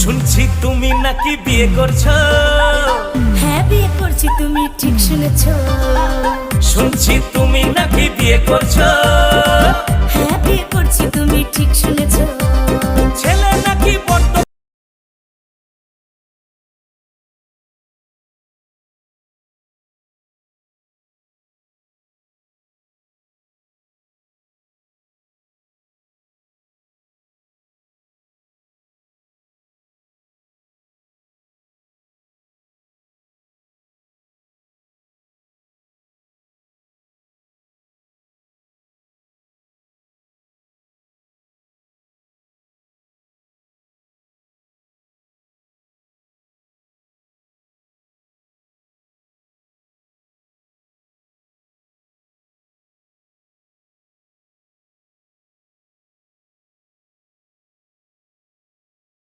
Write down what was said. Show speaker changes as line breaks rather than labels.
শুনছি তুমি নাকি বিয়ে করছ।
হ্যাঁ বিয়ে করছি তুমি ঠিক শুনেছ।
শুনছি তুমি নাকি বিয়ে করছ।
হ্যাঁ বিয়ে